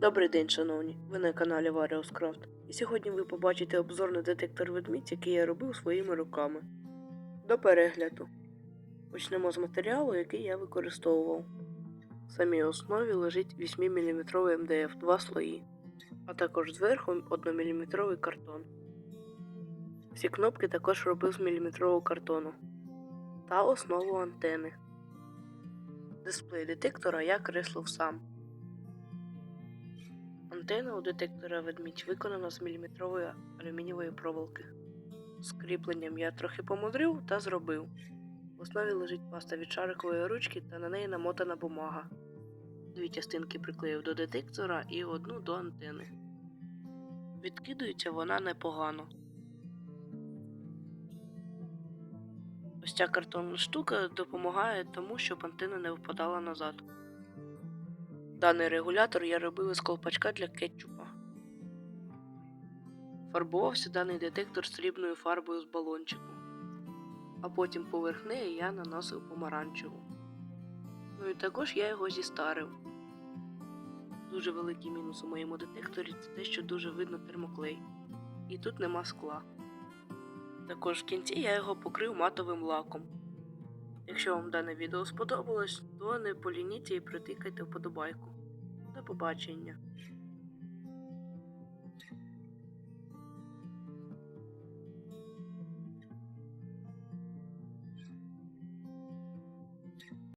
Добрий день, шановні! Ви на каналі Various Craft. І сьогодні ви побачите обзор на детектор ведмідь, який я робив своїми руками. До перегляду. Почнемо з матеріалу, який я використовував. В самій основі лежить 8-мм МДФ 2 слої, а також зверху 1-мм картон. Всі кнопки також робив з міліметрового картону та основу антени. Дисплей детектора я креслив сам. Антена у детектора ведмідь виконана з міліметрової алюмінієвої проволоки. З я трохи помудрив та зробив. В основі лежить паста від шарикової ручки та на неї намотана бумага. Дві частинки приклеїв до детектора і одну до антени. Відкидується вона непогано. Ось ця картонна штука допомагає тому, щоб антена не впадала назад. Даний регулятор я робив із колпачка для кетчупа. Фарбувався даний детектор срібною фарбою з балончику, а потім поверх неї я наносив помаранчеву. Ну і також я його зістарив. Дуже великий мінус у моєму детекторі це те, що дуже видно термоклей, і тут нема скла. Також в кінці я його покрив матовим лаком. Якщо вам дане відео сподобалось, то не полініться і притикайте вподобайку. До побачення!